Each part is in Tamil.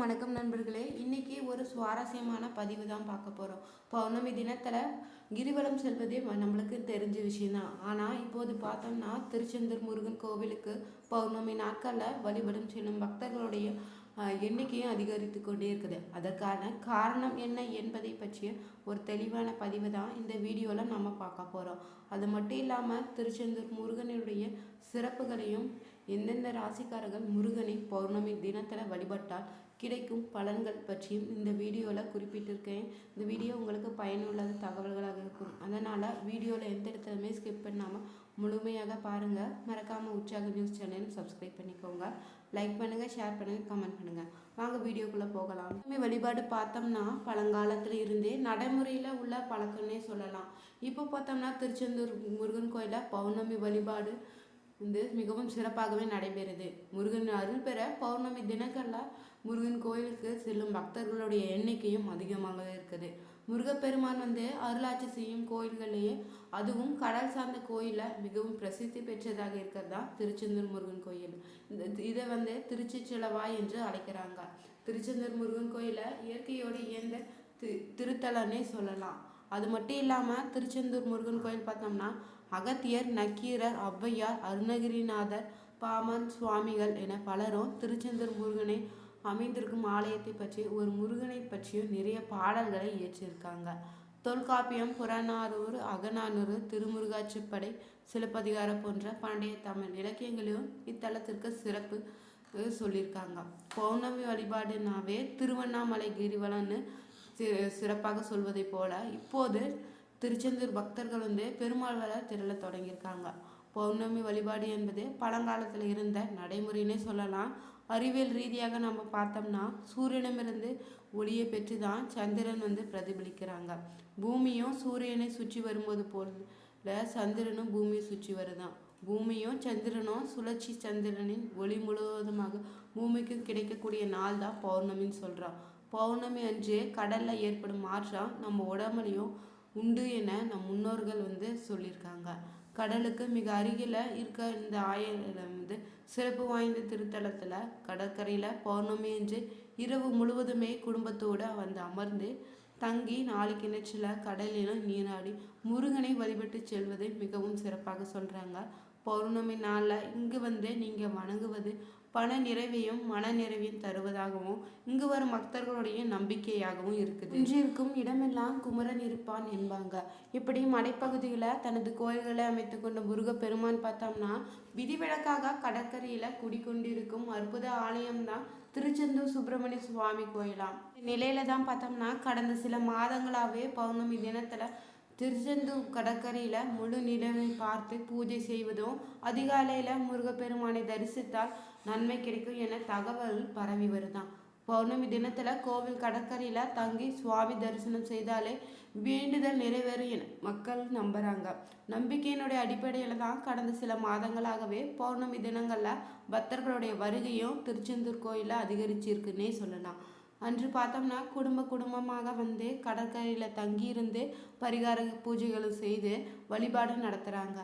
அனைவருக்கும் வணக்கம் நண்பர்களே. இன்னைக்கு ஒரு சுவாரஸ்யமான பதிவு தான் பார்க்க போகிறோம் பௌர்ணமி தினத்தில் கிரிவலம் செல்வதே நம்மளுக்கு தெரிஞ்ச விஷயந்தான் ஆனால் இப்போது பார்த்தோம்னா திருச்செந்தூர் முருகன் கோவிலுக்கு பௌர்ணமி நாட்களில் வழிபடும் செல்லும் பக்தர்களுடைய எண்ணிக்கையும் அதிகரித்து கொண்டே இருக்குது. அதற்கான காரணம் என்ன என்பதை பற்றிய ஒரு தெளிவான பதிவு தான் இந்த வீடியோவில் நம்ம பார்க்க போகிறோம் அது மட்டும் இல்லாமல் திருச்செந்தூர் முருகனுடைய சிறப்புகளையும் எந்தெந்த ராசிக்காரர்கள் முருகனை பௌர்ணமி தினத்தில் வழிபட்டால் கிடைக்கும் பலன்கள் பற்றியும் இந்த வீடியோவில் குறிப்பிட்டிருக்கேன். இந்த வீடியோ உங்களுக்கு பயனுள்ள தகவல்களாக இருக்கும். அதனால் வீடியோவில் எந்த இடத்துலையுமே ஸ்கிப் பண்ணாமல் முழுமையாக பாருங்கள் மறக்காமல் உற்சாக நியூஸ் சேனல் சப்ஸ்கிரைப் பண்ணிக்கோங்க. லைக் பண்ணுங்கள் ஷேர் பண்ணுங்கள் கமெண்ட் பண்ணுங்கள் வாங்க வீடியோக்குள்ளே போகலாம். வழிபாடு பார்த்தோம்னா பழங்காலத்தில் இருந்தே நடைமுறையில் உள்ள பழக்கம்னே சொல்லலாம். இப்போ பார்த்தோம்னா திருச்செந்தூர் முருகன் கோயிலில் பௌர்ணமி வழிபாடு வந்து மிகவும் சிறப்பாகவே நடைபெறுது. முருகன் அருள் பெற பௌர்ணமி தினங்களில் முருகன் கோயிலுக்கு செல்லும் பக்தர்களுடைய எண்ணிக்கையும் அதிகமாக இருக்குது. முருகப்பெருமான் வந்து அருளாட்சி செய்யும் கோயில்கள்லேயே அதுவும் கடல் சார்ந்த கோயிலில் மிகவும் பிரசித்தி பெற்றதாக இருக்கிறது? தான் திருச்செந்தூர் முருகன் கோயில். இந்த இதை வந்து திருச்சி சிலவாய் என்று அழைக்கிறாங்க. திருச்செந்தூர் முருகன் கோயிலை இயற்கையோடு இயந்த தி திருத்தலன்னே சொல்லலாம். அது மட்டும் இல்லாமல் திருச்செந்தூர் முருகன் கோயில் பார்த்தோம்னா அகத்தியர் நக்கீரர் ஔவையார் அருணகிரிநாதர் பாமன் சுவாமிகள் என பலரும் திருச்செந்தூர் முருகனை அமைந்திருக்கும் ஆலயத்தை பற்றி ஒரு முருகனை பற்றியும் நிறைய பாடல்களை இயற்றியிருக்காங்க தொல்காப்பியம் புறநானூறு அகநானூறு திருமுருகாச்சிப்படை சிலப்பதிகாரம் போன்ற பண்டைய தமிழ் இலக்கியங்களிலும் இத்தலத்திற்கு சிறப்பு சொல்லியிருக்காங்க. பௌர்ணமி வழிபாடுனாவே திருவண்ணாமலை கிரிவலம்னு சிறப்பாக சொல்வதைப் போல இப்போது திருச்செந்தூர் பக்தர்கள் வந்து பெருமாள் வர திரள தொடங்கியிருக்காங்க. பௌர்ணமி வழிபாடு என்பது பழங்காலத்தில் இருந்த நடைமுறைன்னே சொல்லலாம். அறிவியல் ரீதியாக நம்ம பார்த்தோம்னா சூரியனிடமிருந்து ஒளியை பெற்று தான் சந்திரன் வந்து பிரதிபலிக்கிறாங்க. பூமியும் சூரியனை சுற்றி வரும்போது போல சந்திரனும் பூமியை சுற்றி வருதான். பூமியும் சந்திரனும் சுழற்சி சந்திரனின் ஒளி முழுவதுமாக பூமிக்கு கிடைக்கக்கூடிய நாள் தான் பௌர்ணமின்னு சொல்கிறோம் பௌர்ணமி அன்று கடலில் ஏற்படும் மாற்றம் நம்ம உடம்புலையும் உண்டு என நம் முன்னோர்கள் வந்து சொல்லியிருக்காங்க. கடலுக்கு மிக அருகில் இருக்க இந்த ஆயிரம் வந்து சிறப்பு வாய்ந்த திருத்தலத்தில் கடற்கரையில் பௌர்ணமி அன்று இரவு முழுவதுமே குடும்பத்தோடு வந்து அமர்ந்து தங்கி நாலு கிணற்றில் கடலிலும் நீராடி முருகனை வழிபட்டு செல்வதை மிகவும் சிறப்பாக சொல்கிறாங்க பௌர்ணமி நாளில் இங்கு வந்து நீங்கள் வணங்குவது பண நிறைவையும் மன நிறைவையும் தருவதாகவும் இங்கு வரும் பக்தர்களுடைய நம்பிக்கையாகவும் இருக்குது. இன்று இருக்கும் இடமெல்லாம் குமரன் இருப்பான் என்பாங்க. இப்படி மலைப்பகுதியில் தனது கோயில்களை அமைத்து கொண்ட முருகப்பெருமான் பார்த்தோம்னா விதிவிலக்காக கடற்கரையில் குடிக்கொண்டிருக்கும் அற்புத ஆலயம்தான் திருச்செந்தூர் சுப்பிரமணிய சுவாமி கோயிலாம். நிலையில தான் பார்த்தோம்னா கடந்த சில மாதங்களாகவே பௌர்ணமி தினத்துல திருச்செந்தூர் கடற்கரையில் முழு நிலவை பார்த்து பூஜை செய்வதும் அதிகாலையில் முருகப்பெருமானை தரிசித்தால் நன்மை கிடைக்கும் என தகவல் பரவி வருதான் பௌர்ணமி தினத்தில் கோவில் கடற்கரையில் தங்கி சுவாமி தரிசனம் செய்தாலே வேண்டுதல் நிறைவேறும் என மக்கள் நம்புகிறாங்க நம்பிக்கையினுடைய அடிப்படையில் தான் கடந்த சில மாதங்களாகவே பௌர்ணமி தினங்களில் பக்தர்களுடைய வருகையும் திருச்செந்தூர் கோயிலில் அதிகரிச்சிருக்குன்னே சொல்லலாம். அன்று பார்த்தோம்னா குடும்ப குடும்பமாக வந்து கடற்கரையில் தங்கியிருந்து பரிகார பூஜைகளும் செய்து வழிபாடு நடத்துகிறாங்க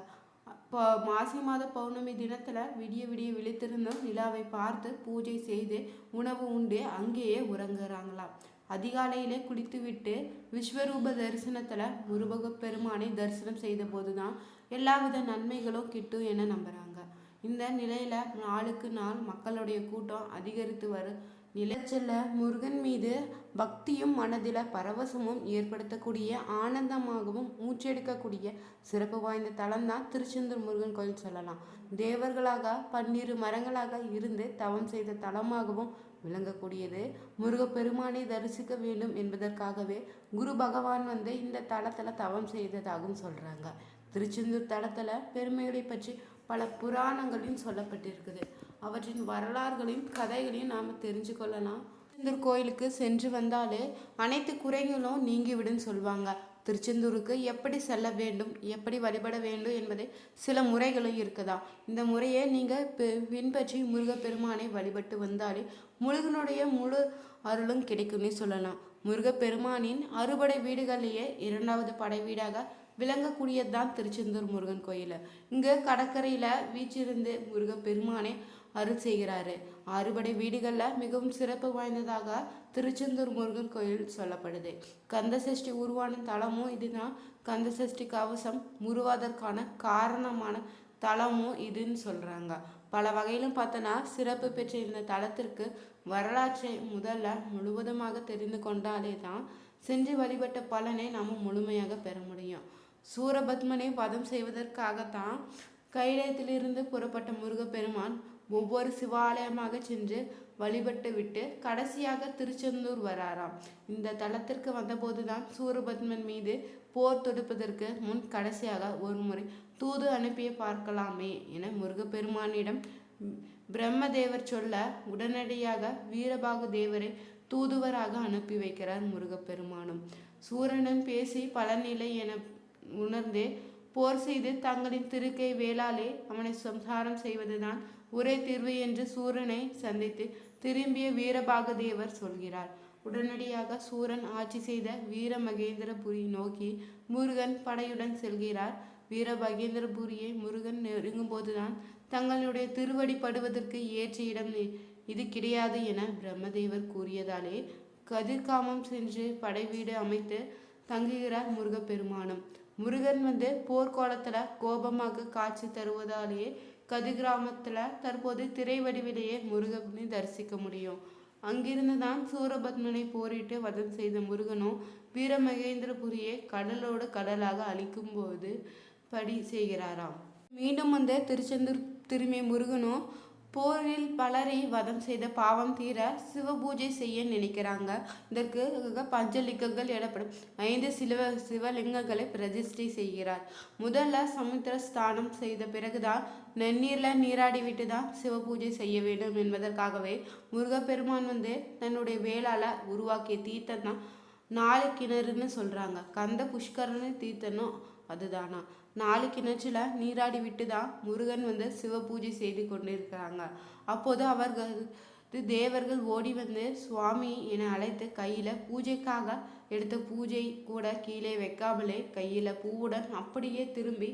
இப்போ மாசி மாத பௌர்ணமி தினத்தில் விடிய விடிய விழித்திருந்தும் நிலாவை பார்த்து பூஜை செய்து உணவு உண்டு அங்கேயே உறங்குறாங்களாம். அதிகாலையிலே குளித்துவிட்டு விஸ்வரூப தரிசனத்தில் முருகப் பெருமானை தரிசனம் செய்த போது தான் எல்லாவித நன்மைகளும் கிட்டும் என நம்புகிறாங்க இந்த நிலையில் நாளுக்கு நாள் மக்களுடைய கூட்டம் அதிகரித்து வரும் நிலச்சல்ல முருகன் மீது பக்தியும் மனதில பரவசமும் ஏற்படுத்தக்கூடிய ஆனந்தமாகவும் மூச்செடுக்கக்கூடிய சிறப்பு வாய்ந்த தலம் தான் திருச்செந்தூர் முருகன் கோயில் சொல்லலாம். தேவர்களாக பன்னிரு மரங்களாக இருந்து தவம் செய்த தலமாகவும் விளங்கக்கூடியது. முருகப்பெருமானை தரிசிக்க வேண்டும் என்பதற்காகவே குரு பகவான் வந்து இந்த தலத்தில் தவம் செய்ததாகவும் சொல்கிறாங்க திருச்செந்தூர் தலத்தில் பெருமைகளை பற்றி பல புராணங்களையும் சொல்லப்பட்டிருக்குது. அவற்றின் வரலாறுகளையும் கதைகளையும் நாம் தெரிஞ்சு கொள்ளலாம் திருச்செந்தூர் கோயிலுக்கு சென்று வந்தாலே அனைத்து குறைகளும் நீங்கிவிடும் சொல்லுவாங்க திருச்செந்தூருக்கு எப்படி செல்ல வேண்டும் எப்படி வழிபட வேண்டும் என்பதை சில முறைகளும் இருக்குதா இந்த முறையை நீங்கள் பின்பற்றி முருகப்பெருமானை வழிபட்டு வந்தாலே முருகனுடைய முழு அருளும் கிடைக்கும்னு சொல்லலாம். முருகப்பெருமானின் அறுபடை வீடுகளிலேயே இரண்டாவது படை வீடாக விளங்கக்கூடியது தான் திருச்செந்தூர் முருகன் கோயில். இங்கே கடற்கரையில் வீச்சிருந்து முருகப்பெருமானை அருள் செய்கிறாரு. அறுபடை வீடுகளில் மிகவும் சிறப்பு வாய்ந்ததாக திருச்செந்தூர் முருகன் கோயில் சொல்லப்படுது. கந்தசஷ்டி உருவான தலமும் இதுதான் கந்தசஷ்டி கவசம் உருவாதற்கான காரணமான தலமும் இதுன்னு சொல்கிறாங்க பல வகையிலும் பார்த்தோன்னா சிறப்பு பெற்ற இந்த தலத்திற்கு வரலாற்றை முதல்ல முழுவதுமாக தெரிந்து கொண்டாலே தான் செஞ்சு வழிபட்ட பலனை நாம் முழுமையாக பெற முடியும். சூரபத்மனை வதம் செய்வதற்காகத்தான் கைலாயத்திலிருந்து புறப்பட்ட முருகப்பெருமான் ஒவ்வொரு சிவாலயமாக சென்று வழிபட்டு விட்டு கடைசியாக திருச்செந்தூர் வராராம். இந்த தலத்திற்கு வந்தபோதுதான் சூரபத்மன் மீது போர் தொடுப்பதற்கு முன் கடைசியாக ஒரு முறை தூது அனுப்பிய பார்க்கலாமே என முருகப்பெருமானிடம் பிரம்மதேவர் சொல்ல உடனடியாக வீரபாகு தேவரை தூதுவராக அனுப்பி வைக்கிறார் முருகப்பெருமானும். சூரனும் பேசி பலனில்லை என உணர்ந்து போர் செய்து தங்களின் திருக்கை வேளாலே அவனை சம்சாரம் செய்வதுதான் ஒரே தீர்வு என்று சூரனை சந்தித்து திரும்பிய வீரபாகதேவர் சொல்கிறார். உடனடியாக சூரன் ஆட்சி செய்த வீரமகேந்திரபுரி நோக்கி முருகன் படையுடன் செல்கிறார். வீரபகேந்திரபுரியை முருகன் நெருங்கும் போதுதான் தங்களுடைய திருவடி படுவதற்கு ஏற்ற இடம் இது கிடையாது என பிரம்மதேவர் கூறியதாலே கதிர்காமம் சென்று படை வீடு அமைத்து தங்குகிறார் முருகப்பெருமானும். முருகன் வந்து போர்க்கோலத்துல கோபமாக காட்சி தருவதாலேயே கதிர்கிராமத்துல தற்போது திரை வடிவிலேயே முருகனை தரிசிக்க முடியும். அங்கிருந்து தான் சூரபத்மனை போரிட்டு வதம் செய்த முருகனும் வீரமகேந்திரபுரியை கடலோடு கடலாக அழிக்கும் போது படி செய்கிறாராம். மீண்டும் வந்து திருச்செந்தூர் திரும்பிய முருகனும் போரில் பலரை வதம் செய்த பாவம் தீர சிவபூஜை செய்ய நினைக்கிறாங்க. இதற்கு பஞ்சலிங்கங்கள் எனப்படும். ஐந்து சிலுவ சிவலிங்கங்களை பிரதிஷ்டை செய்கிறார். முதல்ல சமுத்திர ஸ்தானம் செய்த பிறகுதான் நன்னீரில் நீராடி விட்டு தான் சிவபூஜை செய்ய வேண்டும் என்பதற்காகவே முருகப்பெருமான் வந்து தன்னுடைய வேளால உருவாக்கிய தீர்த்தம் தான் நாலு கிணறுன்னு சொல்கிறாங்க கந்த புஷ்கரன்னு தீர்த்தனும் அதுதானா? நாலு கிணற்றில் நீராடி விட்டு தான் முருகன் வந்து சிவ பூஜை செய்து கொண்டிருக்கிறாங்க. அப்போது அவர்கள் தேவர்கள் ஓடி வந்து சுவாமி என அழைத்து கையில் பூஜைக்காக எடுத்த பூஜை கூட கீழே வைக்காமலே கையில் பூவுடன் அப்படியே திரும்பி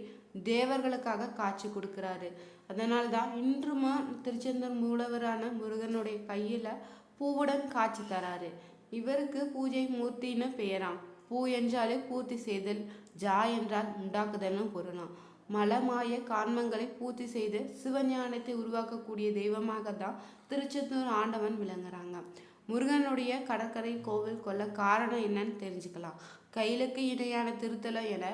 தேவர்களுக்காக காட்சி கொடுக்கிறாரு. அதனால தான் இன்றுமா திருச்செந்தூர் மூலவரான முருகனுடைய கையில் பூவுடன் காட்சி தராரு. இவருக்கு பூஜை மூர்த்தின்னு பெயராம். பூ என்றாலே பூர்த்தி செய்தல் ஜா என்றால் உண்டாக்குதல்னு பொருளாம். மலமாய காண்மங்களை பூர்த்தி செய்து சிவஞானத்தை உருவாக்கக்கூடிய தெய்வமாக தான் திருச்செந்தூர் ஆண்டவன் விளங்குறாங்க. முருகனுடைய கடற்கரை கோவில் கொள்ள காரணம் என்னன்னு தெரிஞ்சுக்கலாம். கையிலுக்கு இணையான திருத்தலம் என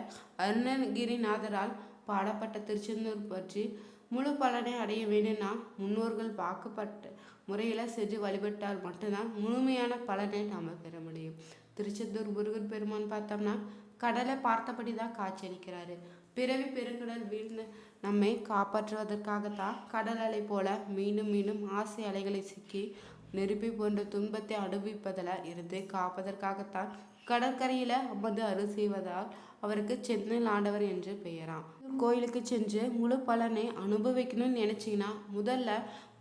அருணகிரிநாதரால் பாடப்பட்ட திருச்செந்தூர் பற்றி முழு பலனை அடைய வேணும்னா முன்னோர்கள் பார்க்கப்பட்ட முறையில் செஞ்சு வழிபட்டால் மட்டும்தான் முழுமையான பலனை நாம் பெற முடியும். திருச்செந்தூர் முருகன் பெருமான் பார்த்தோம்னா கடலை பார்த்தபடி தான் காட்சியளிக்கிறாரு. பிறவி பெருங்கடல் வீழ்ந்து நம்மை காப்பாற்றுவதற்காகத்தான் கடல் அலை போல மீண்டும் மீண்டும் ஆசை அலைகளை சிக்கி நெருப்பி போன்ற துன்பத்தை அனுபவிப்பதில் இருந்து காப்பதற்காகத்தான் கடற்கரையில் அமர்ந்து அருள் செய்வதால் அவருக்கு சென்னையில் ஆண்டவர் என்று பெயராம். கோயிலுக்கு சென்று முழு பலனை அனுபவிக்கணும்னு நினச்சிங்கன்னா முதல்ல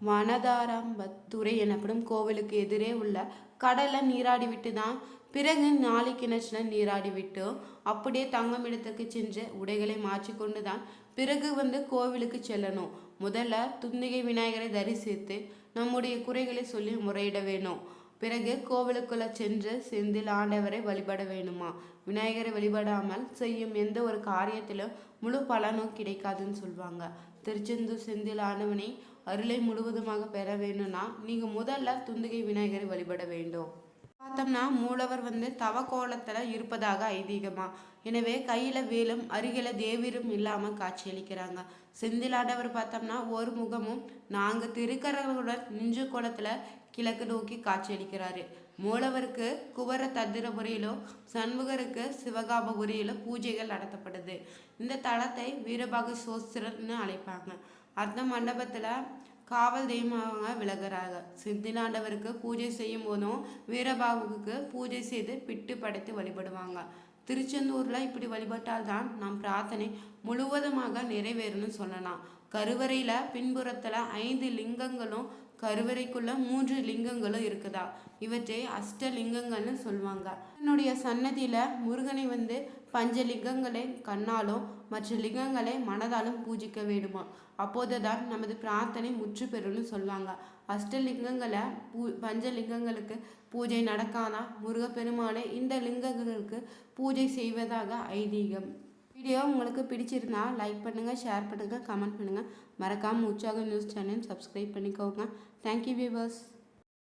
வனதாரம்பத்துறை எனப்படும் கோவிலுக்கு எதிரே உள்ள கடலை நீராடி விட்டு தான் பிறகு நாளை கிணற்றுல நீராடிவிட்டு அப்படியே தங்கும் இடத்துக்கு சென்று உடைகளை மாற்றிக்கொண்டு தான் பிறகு வந்து கோவிலுக்கு செல்லணும். முதல்ல துந்திகை விநாயகரை தரிசித்து நம்முடைய குறைகளை சொல்லி முறையிட வேணும். பிறகு கோவிலுக்குள்ள சென்று செந்தில் ஆண்டவரை வழிபட வேணுமா? விநாயகரை வழிபடாமல் செய்யும் எந்த ஒரு காரியத்திலும் முழு பலனும் கிடைக்காதுன்னு சொல்லுவாங்க திருச்செந்தூர் செந்தில் ஆண்டவனை அருளை முழுவதுமாக பெற வேணும்னா நீங்கள் முதல்ல துந்துகை விநாயகரை வழிபட வேண்டும். பார்த்தோம்னா மூலவர் வந்து தவ கோலத்தில் இருப்பதாக ஐதீகமா? எனவே கையில் வேலும் அருகில தேவிரும் இல்லாமல் காட்சியளிக்கிறாங்க. செந்திலாண்டவர் பார்த்தோம்னா ஒரு முகமும் நான்கு திருக்கரங்களுடன் நின்று கோலத்தில் கிழக்கு நோக்கி காட்சியளிக்கிறாரு. மூலவருக்கு குவர தத்திர முறையிலும் சண்முகருக்கு சிவகாப முறையிலும் பூஜைகள் நடத்தப்படுது. இந்த தளத்தை வீரபாகு சோஸ்திரன்னு அழைப்பாங்க. அர்த்த மண்டபத்தில் காவல் தெய்வமாக விலகிறாங்க சித்தினாண்டவருக்கு பூஜை செய்யும் போதும் வீரபாகுவுக்கு பூஜை செய்து பிட்டு படைத்து வழிபடுவாங்க. திருச்செந்தூரில் இப்படி வழிபட்டால் தான் நம் பிரார்த்தனை முழுவதுமாக நிறைவேறும்னு சொல்லலாம். கருவறையில் பின்புறத்தில் ஐந்து லிங்கங்களும் கருவறைக்குள்ள மூன்று லிங்கங்களும் இருக்குதா? இவற்றை அஷ்டலிங்கங்கள்னு சொல்லுவாங்க. என்னுடைய சன்னதியில் முருகனை வந்து பஞ்ச லிங்கங்களை கண்ணாலும் மற்ற லிங்கங்களை மனதாலும் பூஜிக்க வேண்டுமா? அப்போதுதான் நமது பிரார்த்தனை முற்று பெறும்னு சொல்லுவாங்க. அஷ்டலிங்கங்களை பூ பஞ்சலிங்கங்களுக்கு பூஜை நடக்காதா? முருகப்பெருமானை இந்த லிங்கங்களுக்கு பூஜை செய்வதாக ஐதீகம். வீடியோ உங்களுக்கு பிடிச்சிருந்தா லைக் பண்ணுங்கள் ஷேர் பண்ணுங்கள் கமெண்ட் பண்ணுங்கள் மறக்காமல் உற்சாக நியூஸ் சேனல் சப்ஸ்கிரைப் பண்ணிக்கோங்க. Thank you viewers